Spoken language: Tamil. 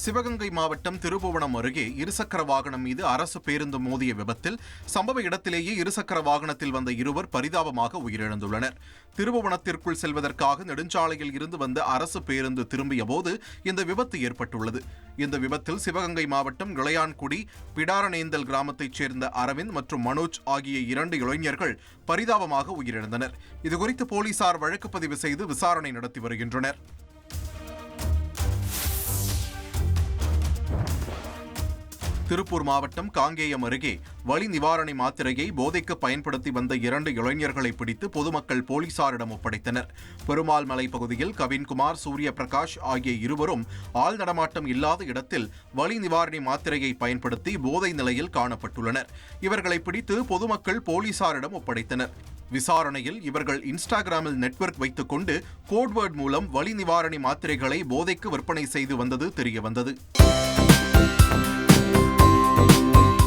சிவகங்கை மாவட்டம் திருபுவனம் அருகே இருசக்கர வாகனம் மீது அரசு பேருந்து மோதிய விபத்தில் சம்பவ இடத்திலேயே இருசக்கர வாகனத்தில் வந்த இருவர் பரிதாபமாக உயிரிழந்துள்ளனர். திருபுவனத்திற்குள் செல்வதற்காக நெடுஞ்சாலையில் இருந்து வந்த அரசு பேருந்து திரும்பிய போது இந்த விபத்து ஏற்பட்டுள்ளது. இந்த விபத்தில் சிவகங்கை மாவட்டம் இளையான்குடி பிடாரனேந்தல் கிராமத்தைச் சேர்ந்த அரவிந்த் மற்றும் மனோஜ் ஆகிய இரண்டு இளைஞர்கள் பரிதாபமாக உயிரிழந்தனர். இதுகுறித்து போலீசார் வழக்கு பதிவு செய்து விசாரணை நடத்தி வருகின்றனர். திருப்பூர் மாவட்டம் காங்கேயம் அருகே வலி நிவாரணை மாத்திரையை போதைக்கு பயன்படுத்தி வந்த இரண்டு இளைஞர்களை பிடித்து பொதுமக்கள் போலீசாரிடம் ஒப்படைத்தனர். பெருமாள் மலை பகுதியில் கவின்குமார் சூரிய பிரகாஷ் ஆகிய இருவரும் ஆள் நடமாட்டம் இல்லாத இடத்தில் வலி நிவாரணி மாத்திரையை பயன்படுத்தி போதை நிலையில் காணப்பட்டுள்ளனர். இவர்களை பிடித்து பொதுமக்கள் போலீசாரிடம் ஒப்படைத்தனர். விசாரணையில் இவர்கள் இன்ஸ்டாகிராமில் நெட்வொர்க் வைத்துக் கொண்டு கோட்வேர்ட் மூலம் வலி நிவாரணி மாத்திரைகளை போதைக்கு விற்பனை செய்து வந்தது தெரியவந்தது.